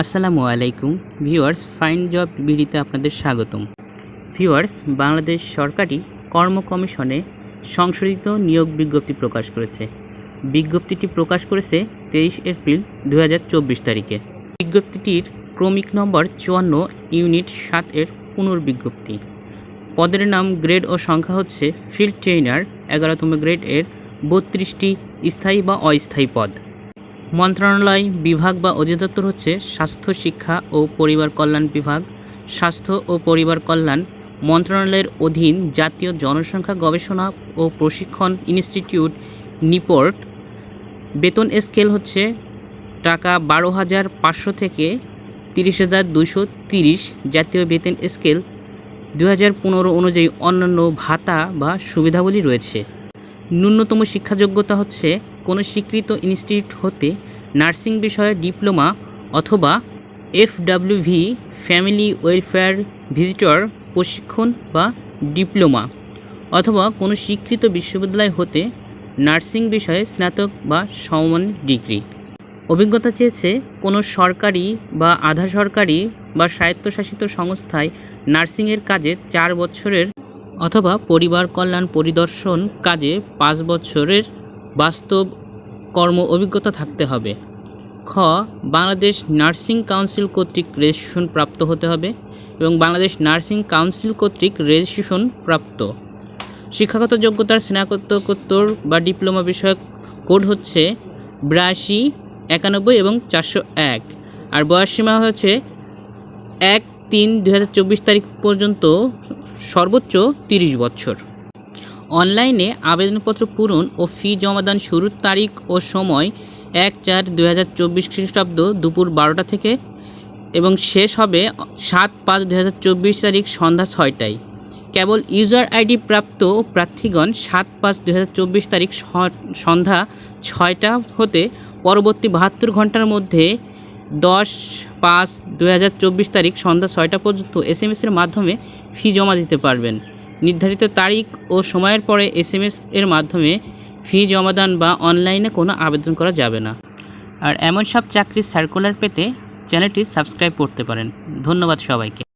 আসসালামু আলাইকুম viewers, fine job বিডিতে আপনাদের স্বাগতম। ভিউয়ার্স, বাংলাদেশ সরকারি কর্ম কমিশনে সংশোধিত নিয়োগ বিজ্ঞপ্তি প্রকাশ করেছে। বিজ্ঞপ্তিটি প্রকাশ করেছে তেইশ এপ্রিল দু চব্বিশ তারিখে। বিজ্ঞপ্তিটির ক্রমিক নম্বর চুয়ান্ন ইউনিট সাত এর পুনর্বিজ্ঞপ্তি। পদের নাম, গ্রেড ও সংখ্যা হচ্ছে ফিল্ড ট্রেইনার, এগারোতম গ্রেড এর বত্রিশটি স্থায়ী বা অস্থায়ী পদ। মন্ত্রণালয়, বিভাগ বা অধিদপ্তর হচ্ছে স্বাস্থ্য, শিক্ষা ও পরিবার কল্যাণ বিভাগ। স্বাস্থ্য ও পরিবার কল্যাণ মন্ত্রণালয়ের অধীন জাতীয় জনসংখ্যা গবেষণা ও প্রশিক্ষণ ইনস্টিটিউট, নিপোর্ট। বেতন স্কেল হচ্ছে টাকা বারো হাজার পাঁচশো থেকে তিরিশ হাজার দুশো তিরিশ জাতীয় বেতন স্কেল। দু হাজার পনেরো অনুযায়ী অন্যান্য ভাতা বা সুবিধাবলী রয়েছে। ন্যূনতম শিক্ষাযোগ্যতা হচ্ছে কোনো স্বীকৃত ইনস্টিটিউট হতে নার্সিং বিষয়ে ডিপ্লোমা অথবা এফডাব্লিউভি ফ্যামিলি ওয়েলফেয়ার ভিজিটর প্রশিক্ষণ বা ডিপ্লোমা অথবা কোনো স্বীকৃত বিশ্ববিদ্যালয় হতে নার্সিং বিষয়ে স্নাতক বা সমমান ডিগ্রি। অভিজ্ঞতা চেয়েছে কোনো সরকারি বা আধা সরকারি বা স্বায়ত্তশাসিত সংস্থায় নার্সিংয়ের কাজে চার বছরের অথবা পরিবার কল্যাণ পরিদর্শন কাজে পাঁচ বছরের বাস্তব কর্ম অভিজ্ঞতা থাকতে হবে। খ, বাংলাদেশ নার্সিং কাউন্সিল কর্তৃক রেজিস্ট্রেশন প্রাপ্ত হতে হবে এবং বাংলাদেশ নার্সিং কাউন্সিল কর্তৃক রেজিস্ট্রেশন প্রাপ্ত। শিক্ষাগত যোগ্যতার স্নাতকোত্তর বা ডিপ্লোমা বিষয়ক কোড হচ্ছে বিরাশি, একানব্বই এবং চারশো এক। আর বয়সসীমা হচ্ছে এক তিন দু তারিখ পর্যন্ত সর্বোচ্চ তিরিশ বছর। অনলাইনে আবেদনপত্র পূরণ ও ফি জমাদান শুরুর তারিখ ও সময় এক চার দুই হাজার চব্বিশ খ্রিস্টাব্দ দুপুর বারোটা থেকে এবং শেষ হবে সাত পাঁচ দুই হাজার চব্বিশ তারিখ সন্ধ্যা ছয়টায়। কেবল ইউজার আইডি প্রাপ্ত প্রার্থীগণ সাত পাঁচ দুই হাজার চব্বিশ তারিখ সন্ধ্যা ছয়টা হতে পরবর্তী বাহাত্তর ঘণ্টার মধ্যে দশ পাঁচ দুই হাজার চব্বিশ তারিখ সন্ধ্যা ছয়টা পর্যন্ত এস এসের মাধ্যমে ফি জমা দিতে পারবেন। নির্ধারিত তারিখ ও সময়ের পরে এস এম এস এর মাধ্যমে ফি জমাদান বা অনলাইনে কোনো আবেদন করা যাবে না। আর এমন সব চাকরির সার্কুলার পেতে চ্যানেলটি সাবস্ক্রাইব করতে পারেন। ধন্যবাদ সবাইকে।